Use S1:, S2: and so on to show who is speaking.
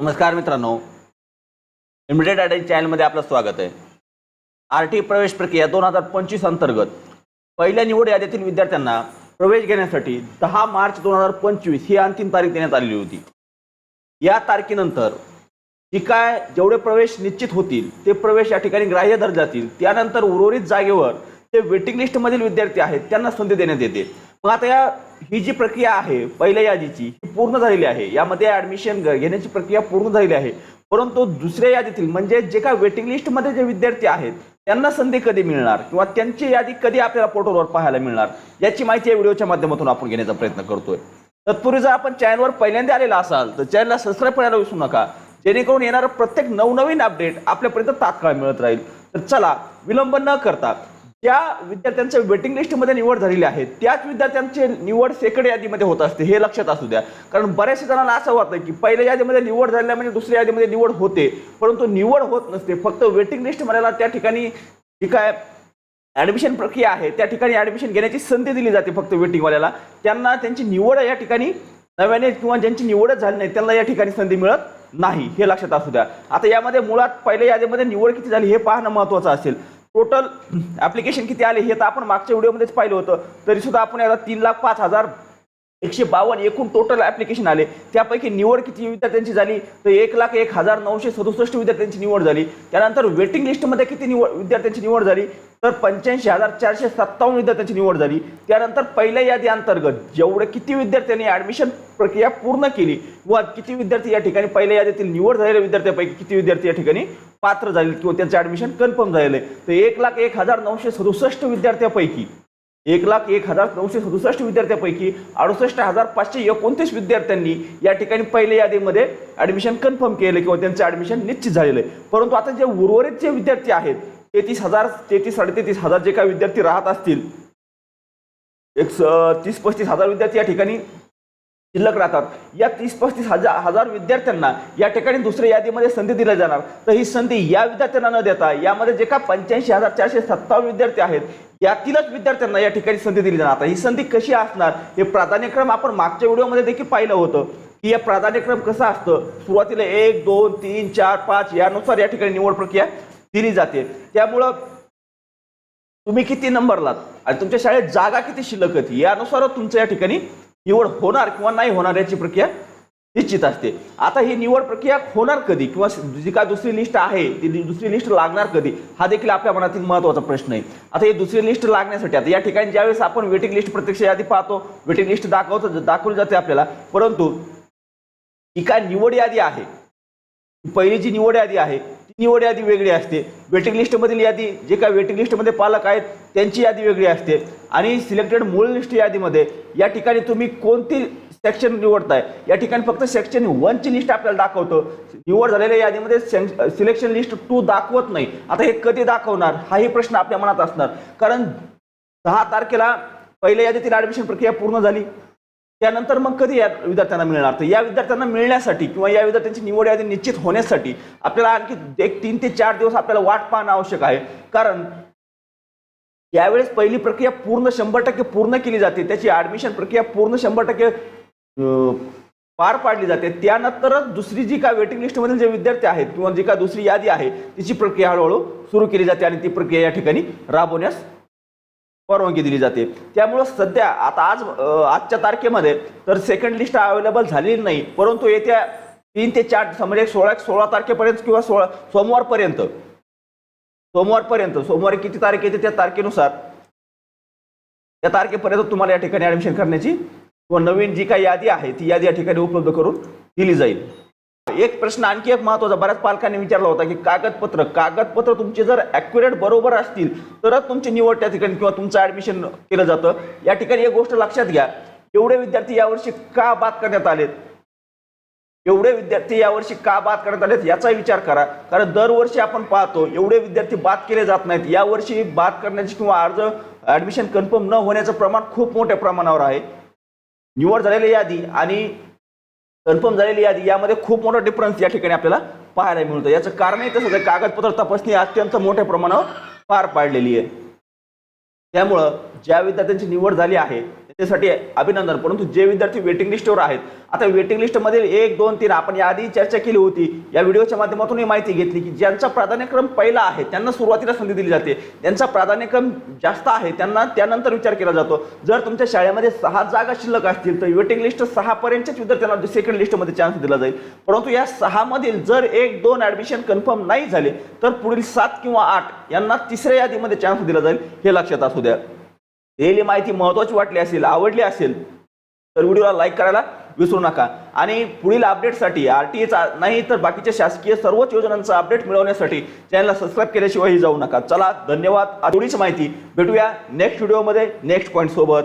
S1: नमस्कार मित्रांनो. Limited attend चॅनलमध्ये आपलं स्वागत आहे. आर टी प्रवेश प्रक्रिया दोन हजार पंचवीस अंतर्गत. पहिल्या निवड यादीतील विद्यार्थ्यांना प्रवेश घेण्यासाठी दहा मार्च दोन हजार पंचवीस ही अंतिम तारीख देण्यात आलेली होती. या तारखेनंतर जी काय जेवढे प्रवेश निश्चित होतील ते प्रवेश या ठिकाणी ग्राह्य धरले जातील. त्यानंतर उर्वरित जागेवर जे वेटिंग लिस्टमधील विद्यार्थी आहेत त्यांना संधी देण्यात येते. मग आता या ही जी प्रक्रिया आहे पहिल्या यादीची ही पूर्ण झालेली आहे. यामध्ये ऍडमिशन घेण्याची प्रक्रिया पूर्ण झालेली आहे. परंतु दुसऱ्या यादीतील म्हणजे जे काय वेटिंग लिस्टमध्ये जे विद्यार्थी आहेत त्यांना संधी कधी मिळणार? किंवा त्यांची यादी कधी आपल्याला पोर्टलवर पाहायला मिळणार? याची माहिती या व्हिडिओच्या माध्यमातून आपण घेण्याचा प्रयत्न करतोय. तत्पूर्वी जर आपण चॅनलवर पहिल्यांदा आलेला असाल तर चॅनलला सबस्क्राईब करायला विसरू नका. जेणेकरून येणारं प्रत्येक नवनवीन अपडेट आपल्यापर्यंत तात्काळ मिळत राहील. तर चला विलंब न करता त्या विद्यार्थ्यांच्या वेटिंग लिस्टमध्ये निवड झालेली आहे. त्याच विद्यार्थ्यांची निवड सेकंड यादीमध्ये होत असते हे लक्षात असू द्या. कारण बऱ्याचशा जणांना असं वाटतं की पहिल्या यादीमध्ये निवड झाल्या म्हणजे दुसऱ्या यादीमध्ये निवड होते. परंतु निवड होत नसते. फक्त वेटिंग लिस्टमध्ये त्या ठिकाणी जी काय ऍडमिशन प्रक्रिया आहे त्या ठिकाणी ऍडमिशन घेण्याची संधी दिली जाते फक्त वेटिंगवाल्याला. त्यांना त्यांची निवड या ठिकाणी नव्याने किंवा ज्यांची निवडच झाली नाही त्यांना या ठिकाणी संधी मिळत नाही हे लक्षात असू द्या. आता यामध्ये मुळात पहिल्या यादीमध्ये निवड किती झाली हे पाहणं महत्त्वाचं असेल. टोटल ऍप्लिकेशन किती आले हे तर आपण मागच्या व्हिडिओमध्येच पाहिलं होतं. तरी सुद्धा आपण याला तीन लाख पाच हजार एकशे बावन्न एकूण टोटल ऍप्लिकेशन आले. त्यापैकी निवड किती विद्यार्थ्यांची झाली? तर एक लाख एक हजार नऊशे सदुसष्ट विद्यार्थ्यांची निवड झाली. त्यानंतर वेटिंग लिस्टमध्ये किती निवड विद्यार्थ्यांची निवड झाली? तर पंच्याऐंशी हजार चारशे सत्तावन्न विद्यार्थ्यांची निवड झाली. त्यानंतर पहिल्या यादी अंतर्गत जेवढे किती विद्यार्थ्यांनी ऍडमिशन प्रक्रिया पूर्ण केली व किती विद्यार्थी या ठिकाणी पहिल्या यादीतील निवड झालेल्या विद्यार्थ्यांपैकी किती विद्यार्थी या ठिकाणी पात्र जाईल किंवा त्यांचं ऍडमिशन कन्फर्म झालेलं आहे. तर एक लाख एक हजार नऊशे सदुसष्ट विद्यार्थ्यांपैकी एक लाख एक हजार नऊशे सदुसष्ट विद्यार्थ्यांपैकी अडुसष्ट हजार पाचशे एकोणतीस विद्यार्थ्यांनी या ठिकाणी पहिल्या यादीमध्ये ऍडमिशन कन्फर्म केलं किंवा त्यांचं ऍडमिशन निश्चित झालेलं आहे. परंतु आता जे उर्वरित जे विद्यार्थी आहेत तेहतीस हजार तेहतीस साडेतेहतीस हजार जे काही विद्यार्थी राहत असतील एक स- तीस पस्तीस हजार विद्यार्थी या ठिकाणी शिल्लक राहतात. या तीस पस्तीस हजार हजार विद्यार्थ्यांना या ठिकाणी दुसऱ्या यादीमध्ये संधी दिल्या जाणार. तर ही संधी या विद्यार्थ्यांना न देता यामध्ये जे का पंच्याऐंशी हजार चारशे सत्तावन्न विद्यार्थी आहेत यातीलच विद्यार्थ्यांना या ठिकाणी संधी दिली जाणार. आता ही संधी कशी असणार हे प्राधान्यक्रम आपण मागच्या व्हिडिओमध्ये देखील पाहिलं होतं. की या प्राधान्यक्रम कसा असतं? सुरुवातीला एक दोन तीन चार पाच यानुसार या ठिकाणी निवड प्रक्रिया दिली जाते. त्यामुळं तुम्ही किती नंबरलात आणि तुमच्या शाळेत जागा किती शिल्लक होती यानुसारच तुमचं या ठिकाणी निवड होणार किंवा नाही होणार याची प्रक्रिया निश्चित असते. आता ही निवड प्रक्रिया होणार कधी? किंवा जी काय दुसरी लिस्ट आहे ती दुसरी लिस्ट लागणार कधी? हा देखील आपल्या मनातील महत्त्वाचा प्रश्न आहे. आता ही दुसरी लिस्ट लागण्यासाठी आता या ठिकाणी ज्यावेळेस आपण वेटिंग लिस्ट प्रत्यक्ष यादी पाहतो वेटिंग लिस्ट दाखवतो दाखवली जाते आपल्याला. परंतु ही काय निवड यादी आहे? पहिली जी निवड यादी आहे निवड यादी वेगळी असते. वेटिंग लिस्टमधील यादी जे काय वेटिंग लिस्टमध्ये पालक आहेत त्यांची यादी वेगळी असते. आणि सिलेक्टेड मूळ लिस्ट यादीमध्ये या ठिकाणी तुम्ही कोणती सेक्शन निवडताय? या ठिकाणी फक्त सेक्शन वनची लिस्ट आपल्याला दाखवतो. निवड झालेल्या यादीमध्ये सिलेक्शन लिस्ट टू दाखवत नाही. आता हे कधी दाखवणार? हाही प्रश्न आपल्या मनात असणार. कारण दहा तारखेला पहिल्या यादीतील ॲडमिशन प्रक्रिया पूर्ण झाली. त्यानंतर मग कधी या विद्यार्थ्यांना मिळणार? तर या विद्यार्थ्यांना मिळण्यासाठी किंवा या विद्यार्थ्यांची निवड यादी निश्चित होण्यासाठी आपल्याला आणखी एक तीन ते चार दिवस आपल्याला वाट पाहणं आवश्यक आहे. कारण यावेळेस पहिली प्रक्रिया पूर्ण शंभर टक्के पूर्ण केली जाते. त्याची ऍडमिशन प्रक्रिया पूर्ण शंभर टक्के पार पाडली जाते. त्यानंतरच दुसरी जी काय वेटिंग लिस्टमधील जे विद्यार्थी आहेत किंवा जी काय दुसरी यादी आहे तिची प्रक्रिया हळूहळू सुरू केली जाते आणि ती प्रक्रिया या ठिकाणी राबवण्यास परवानगी दिली जाते. त्यामुळं सध्या आता आज आजच्या तारखेमध्ये तर सेकंड लिस्ट अवेलेबल झालेली नाही. परंतु येत्या तीन ते चार म्हणजे सोळा सोळा तारखेपर्यंत किंवा सोळा सोमवारपर्यंत सोमवारपर्यंत सोमवारी किती तारीख येते त्या तारखेनुसार त्या तारखेपर्यंत तुम्हाला या ठिकाणी ऍडमिशन करण्याची व नवीन जी काही यादी आहे ती यादी या ठिकाणी उपलब्ध करून दिली जाईल. एक प्रश्न आणखी एक महत्त्वाचा बऱ्याच पालकांनी विचारला होता की कागदपत्र कागदपत्र तुमचे जर ॲक्युरेट बरोबर असतील तरच तुमची निवड त्या ठिकाणी किंवा तुमचं ऍडमिशन केलं जातं. या ठिकाणी एक गोष्ट लक्षात घ्या. एवढे विद्यार्थी यावर्षी का बाद करण्यात आलेत? एवढे विद्यार्थी यावर्षी का बाद करण्यात आलेत याचा विचार करा. कारण दरवर्षी आपण पाहतो एवढे विद्यार्थी बाद केले जात नाहीत. यावर्षी बाद करण्याची किंवा अर्ज ऍडमिशन कन्फर्म न होण्याचं प्रमाण खूप मोठ्या प्रमाणावर आहे. निवड झालेली यादी आणि कन्फर्म झालेली यादी. यामध्ये खूप मोठा डिफरन्स या ठिकाणी आपल्याला पाहायला मिळतं. याचं कारणही तसंच आहे. कागदपत्र तपासणी अत्यंत मोठ्या प्रमाणावर पार पाडलेली आहे. त्यामुळं ज्या विद्यार्थ्यांची निवड झाली आहे त्यासाठी अभिनंदन. परंतु जे विद्यार्थी वेटिंग लिस्टवर आहेत आता वेटिंग लिस्टमध्ये एक दोन तीन आपण याआधी चर्चा केली होती. या व्हिडिओच्या माध्यमातून ही माहिती घेतली की ज्यांचा प्राधान्यक्रम पहिला आहे त्यांना सुरुवातीला संधी दिली जाते. ज्यांचा प्राधान्यक्रम जास्त आहे त्यांना त्यानंतर विचार केला जातो. जर तुमच्या शाळेमध्ये सहा जागा शिल्लक असतील तर वेटिंग लिस्ट सहापर्यंतच्याच विद्यार्थ्यांना सेकंड लिस्टमध्ये चान्स दिला जाईल. परंतु या सहामधील जर एक दोन ॲडमिशन कन्फर्म नाही झाले तर पुढील सात किंवा आठ यांना तिसऱ्या यादीमध्ये चान्स दिला जाईल हे लक्षात असू द्या. दिलेली माहिती महत्त्वाची वाटली असेल आवडली असेल तर व्हिडिओला लाईक करायला विसरू नका. आणि पुढील अपडेटसाठी आर टी एचा नाही तर बाकीच्या शासकीय सर्वच योजनांचा अपडेट मिळवण्यासाठी चॅनलला सबस्क्राईब केल्याशिवाय जाऊ नका. चला धन्यवाद. थोडीच माहिती भेटूया नेक्स्ट व्हिडिओमध्ये नेक्स्ट पॉईंट सोबत.